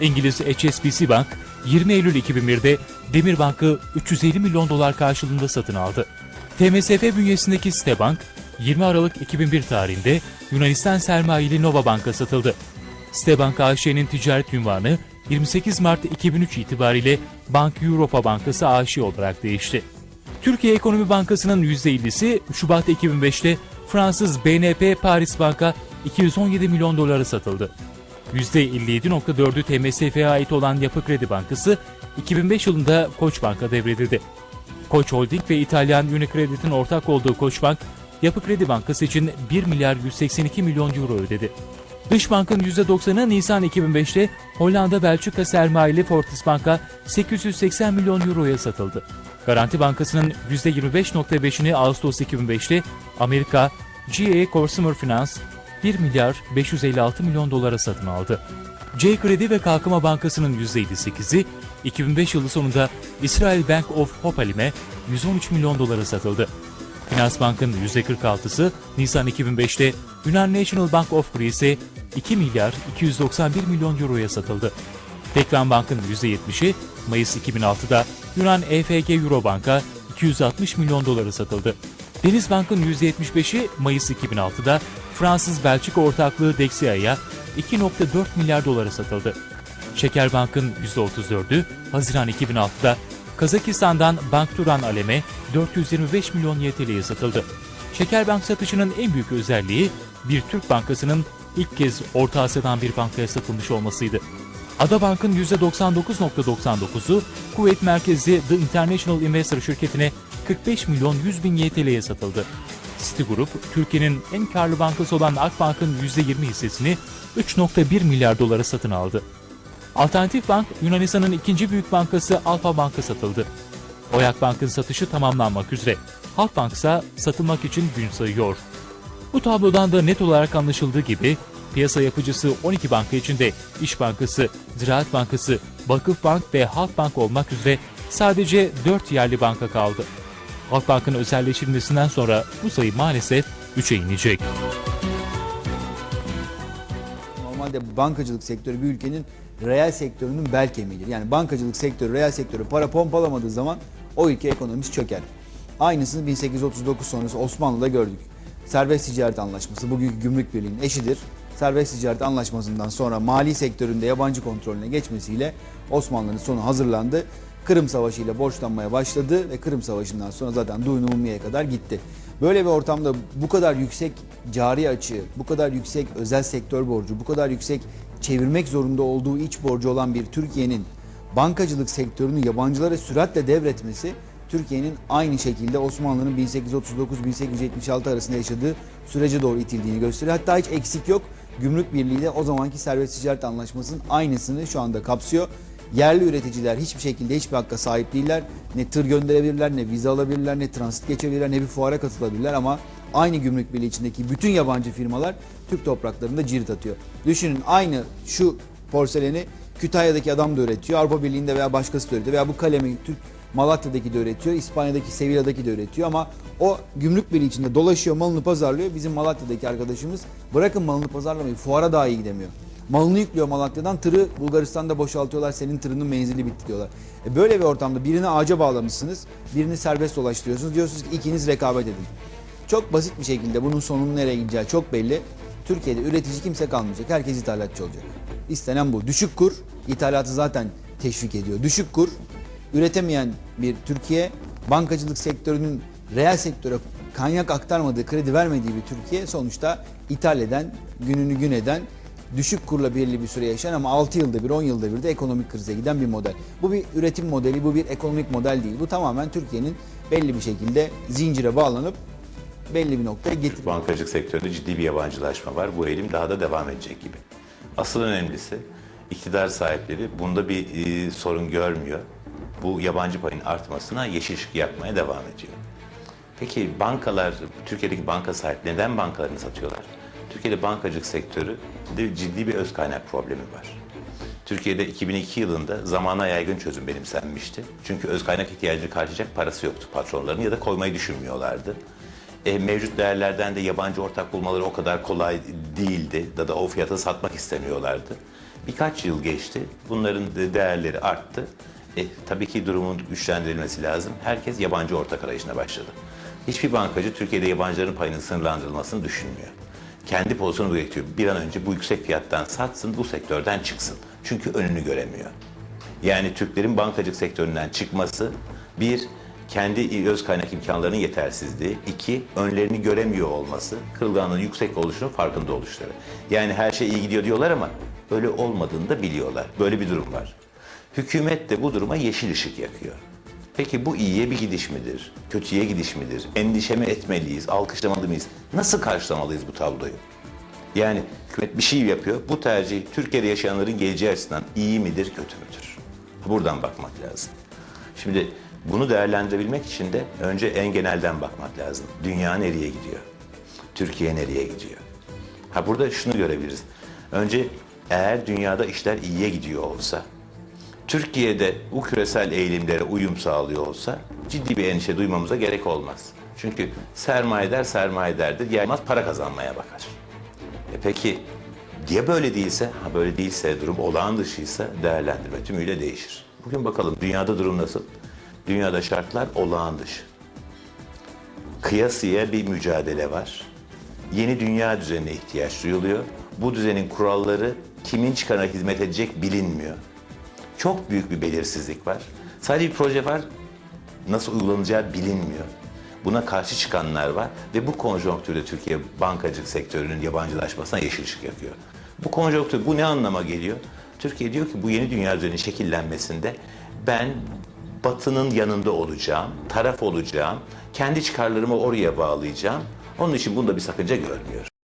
İngiliz HSBC Bank 20 Eylül 2001'de Demirbank'ı 350 milyon dolar karşılığında satın aldı. TMSF bünyesindeki Sitebank 20 Aralık 2001 tarihinde Yunanistan sermayeli Nova Bank'a satıldı. Sitebank AŞ'nin ticaret ünvanı 28 Mart 2003 itibariyle Bank Europa Bankası AŞ olarak değişti. Türkiye Ekonomi Bankası'nın %50'si Şubat 2005'te Fransız BNP Paris Bank'a 217 milyon dolara satıldı. %57.4'ü TMSF'ye ait olan Yapı Kredi Bankası 2005 yılında Koç Bank'a devredildi. Koç Holding ve İtalyan Unicredit'in ortak olduğu Koçbank, Yapı Kredi Bankası için 1 milyar 182 milyon euro ödedi. Dış bankın %90'ı Nisan 2005'te Hollanda Belçika sermayeli Fortis Bank'a 880 milyon euroya satıldı. Garanti Bankası'nın %25.5'ini Ağustos 2005'te Amerika GA Consumer Finance 1 milyar 556 milyon dolara satın aldı. C Kredi ve Kalkınma Bankası'nın %58'i 2005 yılı sonunda İsrail Bank of Hopalim'e 113 milyon dolara satıldı. Finansbank'ın %46'sı Nisan 2005'te Yunan National Bank of Greece'e 2 milyar 291 milyon euroya satıldı. Tekvan Bank'ın %70'i Mayıs 2006'da Yunan EFG Eurobank'a 260 milyon dolara satıldı. Denizbank'ın %75'i Mayıs 2006'da Fransız Belçika ortaklığı Dexia'ya 2.4 milyar dolara satıldı. Şekerbank'ın %34'ü Haziran 2006'da Kazakistan'dan Bank Turan Alem'e 425 milyon YTL'ye satıldı. Şekerbank satışının en büyük özelliği bir Türk bankasının ilk kez Orta Asya'dan bir bankaya satılmış olmasıydı. Adabank'ın %99.99'u Kuveyt merkezli The International Investor şirketine 45 milyon 100 bin YTL'ye satıldı. Citigroup, Türkiye'nin en karlı bankası olan Akbank'ın %20 hissesini 3.1 milyar dolara satın aldı. Alternatif Bank, Yunanistan'ın ikinci büyük bankası Alfa Bank'a satıldı. Oyak Bank'ın satışı tamamlanmak üzere. Halkbank ise satılmak için gün sayıyor. Bu tablodan da net olarak anlaşıldığı gibi piyasa yapıcısı 12 banka içinde İş Bankası, Ziraat Bankası, Vakıfbank ve Halkbank olmak üzere sadece 4 yerli banka kaldı. Halkbank'ın özelleştirilmesinden sonra bu sayı maalesef 3'e inecek. Normalde bankacılık sektörü bir ülkenin reel sektörünün bel kemiğidir. Yani bankacılık sektörü, reel sektörü para pompalamadığı zaman o ülke ekonomisi çöker. Aynısını 1839 sonrası Osmanlı'da gördük. Serbest ticaret anlaşması bugünkü gümrük birliğinin eşidir. Serbest ticaret anlaşmasından sonra mali sektöründe yabancı kontrolüne geçmesiyle Osmanlı'nın sonu hazırlandı. Kırım Savaşı ile borçlanmaya başladı ve Kırım Savaşı'ndan sonra zaten Duyun Umumiye'ye kadar gitti. Böyle bir ortamda bu kadar yüksek cari açığı, bu kadar yüksek özel sektör borcu, bu kadar yüksek çevirmek zorunda olduğu iç borcu olan bir Türkiye'nin bankacılık sektörünü yabancılara süratle devretmesi Türkiye'nin aynı şekilde Osmanlı'nın 1839-1876 arasında yaşadığı sürece doğru itildiğini gösteriyor. Hatta hiç eksik yok. Gümrük Birliği de o zamanki serbest ticaret anlaşmasının aynısını şu anda kapsıyor. Yerli üreticiler hiçbir şekilde hiçbir hakka sahip değiller. Ne tır gönderebilirler, ne vize alabilirler, ne transit geçebilirler, ne bir fuara katılabilirler ama aynı gümrük birliği içindeki bütün yabancı firmalar Türk topraklarında cirit atıyor. Düşünün aynı şu porseleni Kütahya'daki adam da üretiyor, Avrupa Birliği'nde veya başkası da üretiyor veya bu kalemi Türk Malatya'daki de üretiyor, İspanya'daki Sevilla'daki de üretiyor ama o gümrük birliği içinde dolaşıyor, malını pazarlıyor. Bizim Malatya'daki arkadaşımız bırakın malını pazarlamayı, fuara dahi gidemiyor. Malını yüklüyor Malatya'dan, tırı Bulgaristan'da boşaltıyorlar, senin tırının menzili bitti diyorlar. E böyle bir ortamda birini ağaca bağlamışsınız, birini serbest dolaştırıyorsunuz. Diyorsunuz ki ikiniz rekabet edin. Çok basit bir şekilde bunun sonunun nereye gideceği çok belli. Türkiye'de üretici kimse kalmayacak. Herkes ithalatçı olacak. İstenen bu. Düşük kur ithalatı zaten teşvik ediyor. Düşük kur üretemeyen bir Türkiye, bankacılık sektörünün reel sektöre kanyak aktarmadığı, kredi vermediği bir Türkiye sonuçta ithal eden, gününü gün eden, düşük kurla belirli bir süre yaşayan ama 6 yılda bir, 10 yılda bir de ekonomik krize giden bir model. Bu bir üretim modeli, bu bir ekonomik model değil. Bu tamamen Türkiye'nin belli bir şekilde zincire bağlanıp belli bir noktaya getirmek. Bankacılık sektöründe ciddi bir yabancılaşma var. Bu eğilim daha da devam edecek gibi. Asıl önemlisi iktidar sahipleri bunda bir e, sorun görmüyor. Bu yabancı payın artmasına yeşil ışık yakmaya devam ediyor. Peki bankalar, Türkiye'deki banka sahipleri neden bankalarını satıyorlar? Türkiye'de bankacılık sektörü de ciddi bir öz kaynak problemi var. Türkiye'de 2002 yılında zamana yaygın çözüm benimsenmişti. Çünkü öz kaynak ihtiyacını karşılayacak parası yoktu patronların ya da koymayı düşünmüyorlardı. E, mevcut değerlerden de yabancı ortak bulmaları o kadar kolay değildi. Da da o fiyata satmak istemiyorlardı. Birkaç yıl geçti. Bunların de- değerleri arttı. E, tabii ki durumun güçlendirilmesi lazım. Herkes yabancı ortak arayışına başladı. Hiçbir bankacı Türkiye'de yabancıların payının sınırlandırılmasını düşünmüyor. Kendi pozisyonu üretiyor. Bir an önce bu yüksek fiyattan satsın, bu sektörden çıksın. Çünkü önünü göremiyor. Yani Türklerin bankacılık sektöründen çıkması bir, kendi öz kaynak imkanlarının yetersizliği, iki, önlerini göremiyor olması, kırılganlığın yüksek oluşunun farkında oluşları. Yani her şey iyi gidiyor diyorlar ama öyle olmadığını da biliyorlar. Böyle bir durum var. Hükümet de bu duruma yeşil ışık yakıyor. Peki bu iyiye bir gidiş midir? Kötüye gidiş midir? Endişe mi etmeliyiz? Alkışlamalı mıyız? Nasıl karşılamalıyız bu tabloyu? Yani hükümet bir şey yapıyor. Bu tercih Türkiye'de yaşayanların geleceği açısından iyi midir, kötü müdür? Buradan bakmak lazım. Şimdi bunu değerlendirebilmek için de önce en genelden bakmak lazım. Dünya nereye gidiyor? Türkiye nereye gidiyor? Ha burada şunu görebiliriz. Önce eğer dünyada işler iyiye gidiyor olsa, Türkiye'de bu küresel eğilimlere uyum sağlıyor olsa ciddi bir endişe duymamıza gerek olmaz. Çünkü sermayedar sermayedardır. Gelmez para kazanmaya bakar. E peki diye böyle değilse, ha böyle değilse, durum olağan dışıysa değerlendirme tümüyle değişir. Bugün bakalım dünyada durum nasıl? Dünyada şartlar olağan dışı. Kıyasıya bir mücadele var. Yeni dünya düzenine ihtiyaç duyuluyor. Bu düzenin kuralları kimin çıkarına hizmet edecek bilinmiyor. Çok büyük bir belirsizlik var. Sadece bir proje var, nasıl uygulanacağı bilinmiyor. Buna karşı çıkanlar var ve bu konjonktürde Türkiye bankacılık sektörünün yabancılaşmasına yeşil ışık yakıyor. Bu konjonktür bu ne anlama geliyor? Türkiye diyor ki bu yeni dünya düzeninin şekillenmesinde ben Batı'nın yanında olacağım, taraf olacağım, kendi çıkarlarımı oraya bağlayacağım. Onun için bunda bir sakınca görmüyorum.